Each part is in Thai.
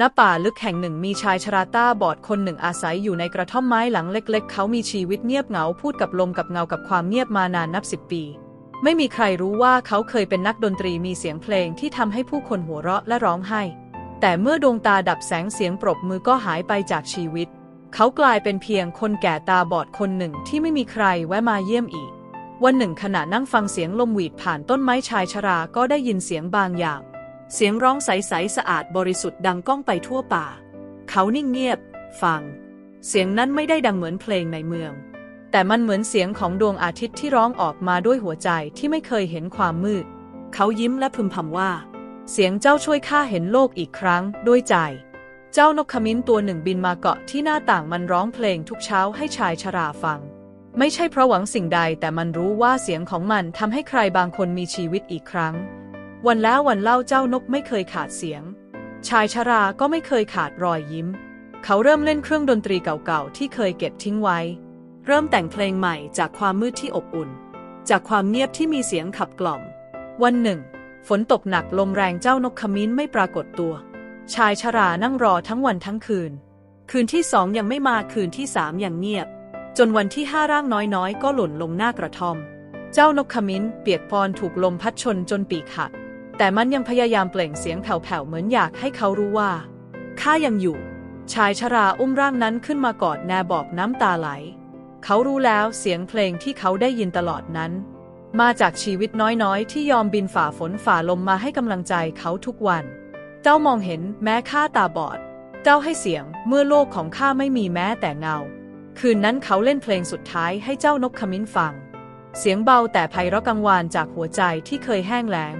ณป่าลึกแห่งหนึ่งมีชายชราตาบอดคนหนึ่งอาศัยอยู่ในกระท่อมไม้หลังเล็กๆ เขามีชีวิตเงียบเหงาพูดกับลมกับเงากับความเงียบมานานนับสิบปี ไม่มีใครรู้ว่าเขาเคยเป็นนักดนตรีมีเสียงเพลงที่ทำให้ผู้คนหัวเราะและร้องไห้ แต่เมื่อดวงตาดับแสงเสียงปรบมือก็หายไปจากชีวิต เขากลายเป็นเพียงคนแก่ตาบอดคนหนึ่งที่ไม่มีใครแวะมาเยี่ยมอีก วันหนึ่งขณะนั่งฟังเสียงลมหวีดผ่านต้นไม้ชายชราก็ได้ยินเสียงบางอย่าง เสียงร้องใสๆสะอาดบริสุทธิ์ดังก้องไปทั่วป่า เขานิ่งเงียบ ฟัง เสียงนั้นไม่ได้ดังเหมือนเพลงในเมือง แต่มันเหมือนเสียงของดวงอาทิตย์ที่ร้องออกมาด้วยหัวใจที่ไม่เคยเห็นความมืด เขายิ้มและพึมพำว่า เสียงเจ้าช่วยข้าเห็นโลกอีกครั้งด้วยใจ เจ้านกขมิ้นตัวหนึ่งบินมาเกาะที่หน้าต่างมันร้องเพลงทุกเช้าให้ชายชราฟัง ไม่ใช่เพราะหวังสิ่งใดแต่มันรู้ว่าเสียงของมันทำให้ใครบางคนมีชีวิตอีกครั้ง วันแล้ววันเล่าเจ้านกไม่เคยขาดเสียง ชายชราก็ไม่เคยขาดรอยยิ้ม เขาเริ่มเล่นเครื่องดนตรีเก่าๆที่เคยเก็บทิ้งไว้ เริ่มแต่งเพลงใหม่จากความมืดที่อบอุ่น จากความเงียบที่มีเสียงขับกล่อม วันหนึ่ง ฝนตกหนักลมแรงเจ้านกขมิ้นไม่ปรากฏตัว ชายชรานั่งรอทั้งวันทั้งคืน คืนที่สองยังไม่มาคืนที่สามยังเงียบ จนวันที่ห้าร่างน้อยๆ ก็หล่นลงหน้ากระท่อม เจ้านกขมิ้นเปียกปอนถูกลมพัดชนจนปีกหัก แต่มันยังพยายามเปล่งเสียงแผ่วๆเหมือนอยากให้เขารู้ว่าข้ายังอยู่ ชายชราอุ้มร่างนั้นขึ้นมากอดแนบอกน้ำตาไหล เขารู้แล้วเสียงเพลงที่เขาได้ยินตลอดนั้น มาจากชีวิตน้อยๆ ที่ยอมบินฝ่าฝนฝ่าลมมาให้กำลังใจเขาทุกวัน เจ้ามองเห็นแม้ข้าตาบอด เจ้าให้เสียงเมื่อโลกของข้าไม่มีแม้แต่เงา คืนนั้นเขาเล่นเพลงสุดท้ายให้เจ้านกขมิ้นฟัง เสียงเบาแต่ไพเราะกังวานจากหัวใจที่เคยแห้งแล้ง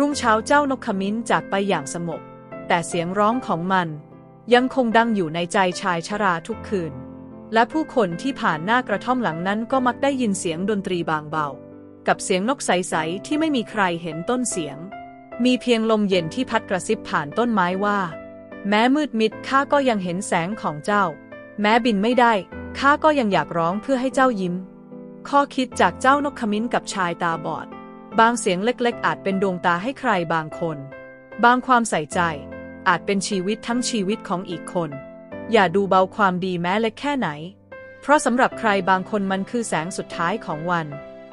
รุ่งเช้าเจ้านกขมิ้นจากไปอย่างสงบแต่เสียงร้องของมันยังคงดังอยู่ในใจชายชราทุกคืน และผู้คนที่ผ่านหน้ากระท่อมหลังนั้นก็มักได้ยินเสียงดนตรีบางเบา กับเสียงนกใส ๆ ที่ไม่มีใครเห็นต้นเสียง มีเพียงลมเย็นที่พัดกระซิบผ่านต้นไม้ว่า แม้มืดมิดข้าก็ยังเห็นแสงของเจ้า แม้บินไม่ได้ข้าก็ยังอยากร้องเพื่อให้เจ้ายิ้ม ข้อคิดจากเจ้านกขมิ้นกับชายตาบอด บางเสียงเล็กๆ อาจเป็นดวงตาให้ใครบางคน บางความใส่ใจ อาจเป็นชีวิตทั้งชีวิตของอีกคน อย่าดูเบาความดีแม้เล็กแค่ไหน เพราะสำหรับใครบางคนมันคือแสงสุดท้ายของวัน